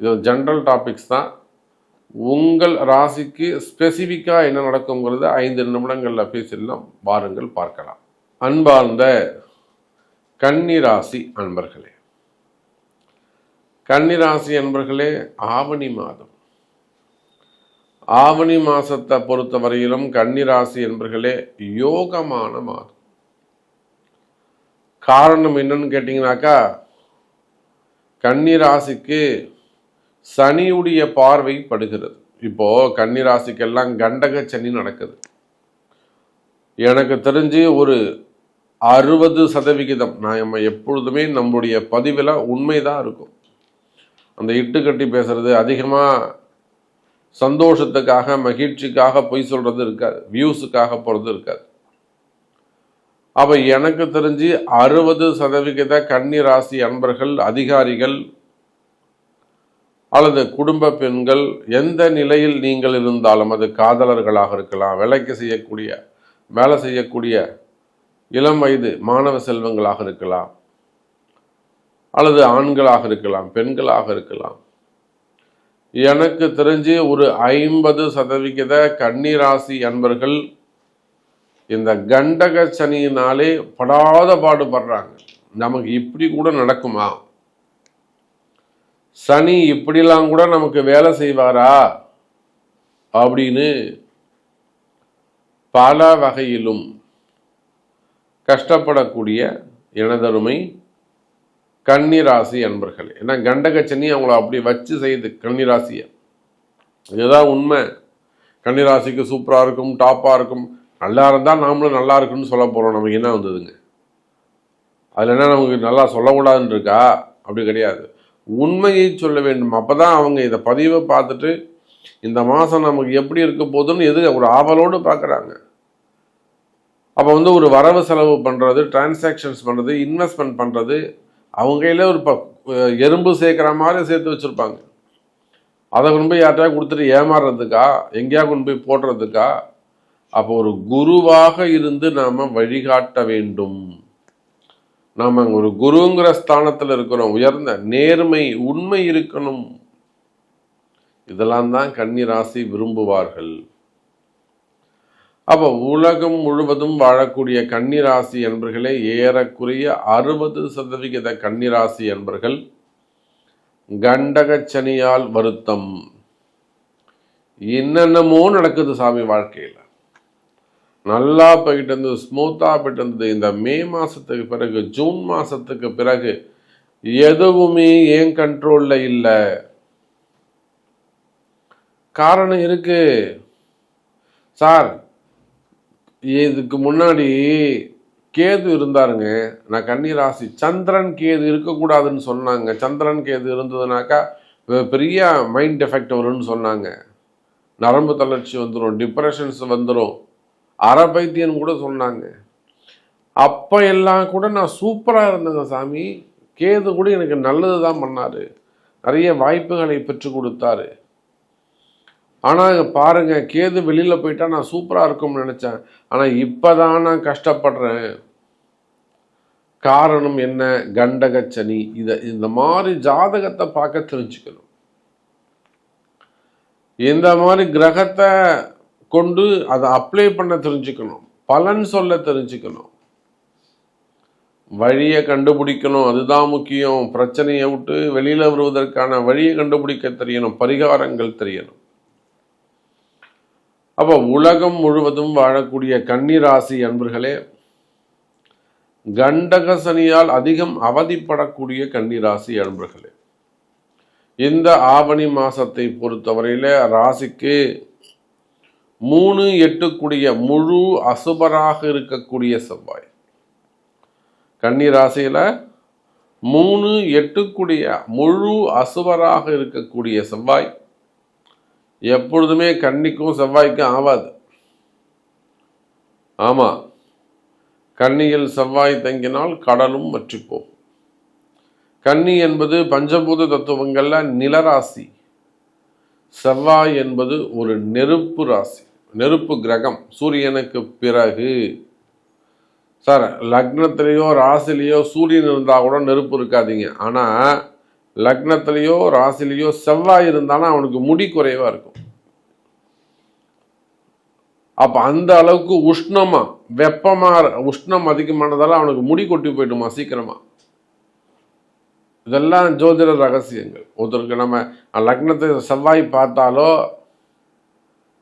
இது general topics தான். உங்கள் ராசிக்கு ஸ்பெசிஃபிக்காக என்ன நடக்குங்கிறத ஐந்து நிமிடங்களில் பேசிடலாம். வாருங்கள் பார்க்கலாம். அன்பார்ந்த கன்னிராசி அன்பர்களே. கன்னிராசி அன்பர்களே ஆவணி மாதம். ஆவணி மாசத்தை பொறுத்த வரையிலும் கன்னிராசி என்பர்களே யோகமான மாதம். காரணம் என்னன்னு கேட்டிங்கனாக்கா கன்னிராசிக்கு சனியுடைய பார்வை படுகிறது. இப்போ கன்னிராசிக்கெல்லாம் கண்டக சனி நடக்குது. எனக்கு தெரிஞ்சு ஒரு அறுபது சதவிகிதம் நான் நம்ம எப்பொழுதுமே நம்முடைய பதிவில் உண்மைதான் இருக்கும். அந்த இட்டு கட்டி பேசுறது அதிகமாக சந்தோஷத்துக்காக மகிழ்ச்சிக்காக பொய் சொல்றது இருக்காது வியூஸுக்காக போகிறது இருக்காது. அப்போ எனக்கு தெரிஞ்சு அறுபது சதவிகித கன்னி ராசி அன்பர்கள் அதிகாரிகள் அல்லது குடும்ப பெண்கள் எந்த நிலையில் நீங்கள் இருந்தாலும் அது காதலர்களாக இருக்கலாம் வேலைக்கு செய்யக்கூடிய வேலை செய்யக்கூடிய இளம் வயது மாணவ செல்வங்களாக இருக்கலாம் அல்லது ஆண்களாக இருக்கலாம் பெண்களாக இருக்கலாம். எனக்கு தெரிஞ்சு ஒரு ஐம்பது சதவிகித கன்னிராசி அன்பர்கள் இந்த கண்டக சனியினாலே படாத பாடுபடுறாங்க. நமக்கு இப்படி கூட நடக்குமா? சனி இப்படிலாம் கூட நமக்கு வேலை செய்வாரா? அப்படின்னு பல வகையிலும் கஷ்டப்படக்கூடிய எனதருமை கன்னிராசி அன்பர்கள். ஏன்னா கண்டகச்சனி அவங்கள அப்படி வச்சு செய்யுது கன்னிராசியை. இதுதான் உண்மை. கன்னிராசிக்கு சூப்பராக இருக்கும் டாப்பாக இருக்கும். நல்லா இருந்தால் நாமளும் நல்லா இருக்குன்னு சொல்ல போகிறோம் நமக்கு என்ன வந்ததுங்க? அதில் என்ன நமக்கு நல்லா சொல்லக்கூடாதுன்னு இருக்கா? அப்படி கிடையாது. உண்மையை சொல்ல வேண்டும். அப்போ தான் அவங்க இதை பதிவை பார்த்துட்டு இந்த மாதம் நமக்கு எப்படி இருக்க போகுதுன்னு எது ஒரு ஆவலோடு பார்க்குறாங்க. அப்போ வந்து ஒரு வரவு செலவு பண்ணுறது டிரான்சாக்ஷன்ஸ் பண்ணுறது இன்வெஸ்ட்மெண்ட் பண்ணுறது அவங்க கையில் ஒரு ப எறும்பு சேர்க்குற மாதிரி சேர்த்து வச்சுருப்பாங்க. அதை கொண்டு போய் யார்ட்டையா கொடுத்துட்டு ஏமாறுறதுக்கா எங்கேயா கொண்டு போய் போடுறதுக்கா? அப்போ ஒரு குருவாக இருந்து நாம் வழிகாட்ட வேண்டும். நாம் ஒரு குருங்கிற ஸ்தானத்தில் இருக்கிறோம். உயர்ந்த நேர்மை உண்மை இருக்கணும். இதெல்லாம் தான் கன்னிராசி விரும்புவார்கள். அப்போ உலகம் முழுவதும் வாழக்கூடிய கன்னிராசி என்பர்களே ஏறக்குறைய அறுபது சதவிகித கன்னிராசி என்பர்கள் கண்டகச்சனியால் வருத்தம். என்னென்னமோ நடக்குது சாமி வாழ்க்கையில். நல்லா போய்கிட்டு இருந்தது ஸ்மூத்தாக போயிட்டு இருந்தது. இந்த மே மாதத்துக்கு பிறகு ஜூன் மாதத்துக்கு பிறகு எதுவுமே ஏன் கண்ட்ரோலில் இல்லை. காரணம் இருக்கு. சார் இதுக்கு முன்னாடி கேது இருந்தாருங்க. நான் கன்னிராசி. சந்திரன் கேது இருக்கக்கூடாதுன்னு சொன்னாங்க. சந்திரன் கேது இருந்ததுனாக்கா பெரிய மைண்ட் எஃபெக்ட் வரும்னு சொன்னாங்க. நரம்பு தளர்ச்சி வந்துடும் டிப்ரெஷன்ஸ் வந்துடும் அறபைத்தியன் கூட சொன்னாங்க. அப்போ எல்லாம் கூட நான் சூப்பராக இருந்தேங்க சாமி. கேது கூட எனக்கு நல்லது தான் பண்ணார். நிறைய வாய்ப்புகளை பெற்று கொடுத்தாரு. ஆனால் பாருங்க கேது வெளியில் போயிட்டா நான் சூப்பராக இருக்கும்னு நினச்சேன். ஆனால் இப்போ தான் நான் கஷ்டப்படுறேன். காரணம் என்ன? கண்டகச்சனி. இதை இந்த மாதிரி ஜாதகத்தை பார்க்க தெரிஞ்சுக்கணும். இந்த மாதிரி கிரகத்தை கொண்டு அதை அப்ளை பண்ண தெரிஞ்சுக்கணும். பலன் சொல்ல தெரிஞ்சுக்கணும். வழியை கண்டுபிடிக்கணும். அதுதான் முக்கியம். பிரச்சனையை விட்டு வெளியில் வருவதற்கான வழியை கண்டுபிடிக்க தெரியணும். பரிகாரங்கள் தெரியணும். அப்போ உலகம் முழுவதும் வாழக்கூடிய கன்னிராசி அன்பர்களே கண்டக சனியால் அதிகம் அவதிப்படக்கூடிய கன்னிராசி அன்பர்களே இந்த ஆவணி மாசத்தை பொறுத்தவரையில ராசிக்கு மூணு எட்டுக்குடிய முழு அசுபராக இருக்கக்கூடிய செவ்வாய். கன்னி ராசியில் மூணு எட்டுக்குடிய முழு அசுவராக இருக்கக்கூடிய செவ்வாய். எப்பொழுதுமே கன்னிக்கும் செவ்வாய்க்கும் ஆவாது. ஆமாம் கன்னியில் செவ்வாய் தங்கினால் கடலும் வற்றிப்போம் கன்னி என்பது பஞ்சபூத தத்துவங்கள்ல நிலராசி. செவ்வாய் என்பது ஒரு நெருப்பு ராசி. நெருப்பு கிரகம் சூரியனுக்கு பிறகு சார் லக்னத்திலேயோ ராசிலேயோ சூரியன் இருந்தால் கூட நெருப்பு இருக்காதீங்க. ஆனால் லக்னத்திலேயோ ராசிலேயோ செவ்வாய் இருந்தாலும் அவனுக்கு முடி குறைவாக இருக்கும். அப்போ அந்த அளவுக்கு உஷ்ணமாக வெப்பமா உஷ்ணம் அதிகமானதால அவனுக்கு முடி கொட்டி போயிடுமா சீக்கிரமா? இதெல்லாம் ஜோதிட ரகசியங்கள். ஒருத்தருக்கு நம்ம லக்னத்தை செவ்வாய் பார்த்தாலோ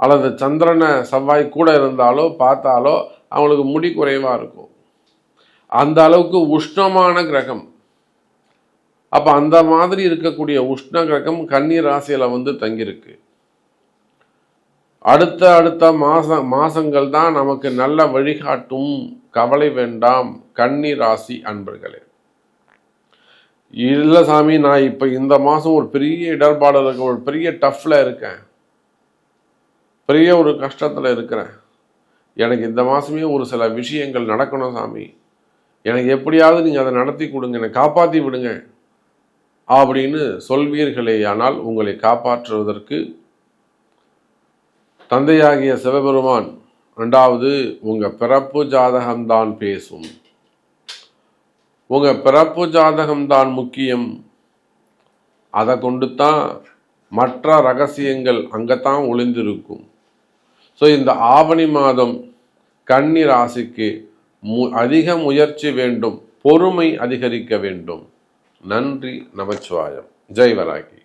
அல்லது சந்திரனை செவ்வாய் கூட இருந்தாலோ பார்த்தாலோ அவங்களுக்கு முடி குறைவாக இருக்கும். அந்த அளவுக்கு உஷ்ணமான கிரகம். அப்போ அந்த மாதிரி இருக்கக்கூடிய உஷ்ண கிரகம் கன்னி ராசியில் வந்து தங்கியிருக்கு. அடுத்த அடுத்த மாச மாசங்கள் தான் நமக்கு நல்ல வழிகாட்டும். கவலை வேண்டாம் கன்னி ராசி அன்பர்களே. இல்லை சாமி நான் இப்போ இந்த மாதம் ஒரு பெரிய இடர்பாடு இருக்க ஒரு பெரிய டஃப்பில் இருக்கேன். பெரிய ஒரு கஷ்டத்தில் இருக்கிறேன். எனக்கு இந்த மாதமே ஒரு சில விஷயங்கள் நடக்கணும் சாமி. எனக்கு எப்படியாவது நீங்கள் அதை நடத்தி கொடுங்க என்னை காப்பாற்றி விடுங்க அப்படின்னு சொல்வீர்களே ஆனால் உங்களை காப்பாற்றுவதற்கு தந்தையாகிய சிவபெருமான் ரெண்டாவது உங்கள் பிறப்பு ஜாதகம்தான் பேசும். உங்கள் பிறப்பு ஜாதகம்தான் முக்கியம். அதை கொண்டு தான் மற்ற ரகசியங்கள் அங்கே தான் ஒளிந்திருக்கும். ஸோ இந்த ஆவணி மாதம் கன்னி ராசிக்கு மு அதிக முயற்சி வேண்டும் பொறுமை அதிகரிக்க வேண்டும். நன்றி நமச்சிவாயம். ஜெய்வராகி